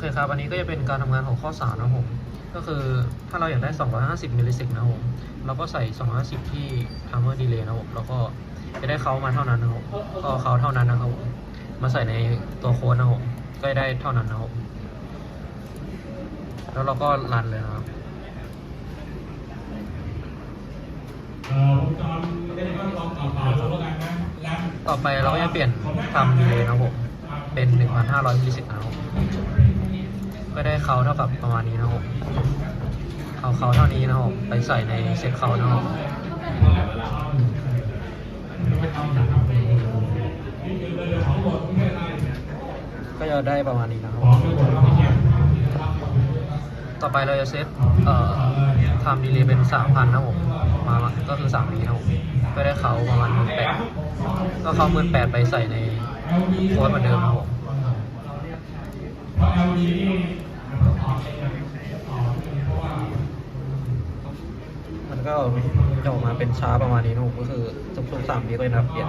เคครับ อันนี้ก็จะเป็นการทำงานของข้อ3นะครับผม ก็คือถ้าเราอยากได้ 250 มิลลิเซกนะครับผมเราก็ใส่ 250 ที่ timer delay นะครับผมแล้วก็จะได้เขามาเท่านั้นนะครับผมก็เขาเท่านั้นนะครับผมมาใส่ในตัวโค้ดนะครับผมก็ได้เท่านั้นนะครับผมแล้วเราก็รันเลยนะครับต่อไปเราก็จะเปลี่ยนทำดีเลยนะครับผม เป็น 1,500มิลลิเซกนะครับ ก็ได้เขาเท่ากับประมาณนี้นะครับ เอาเขาเท่านี้นะครับ ไปใส่ในเซ็ตเขานะครับก็จะได้ประมาณนี้นะครับ ต่อไปเราจะเซตเอ่อทำดีเลย์เป็น3,000นะครับผมมาก็คือ3นี้นะครับผมก็ได้เขาประมาณ18,000ก็เขา18,000ไปใส่ในโค้ดเหมือนเดิมนะครับผม มันก็จะออกมาเป็นช้าประมาณนี้นะผมก็คือทุกๆสามวิก็จะนับเปลี่ยน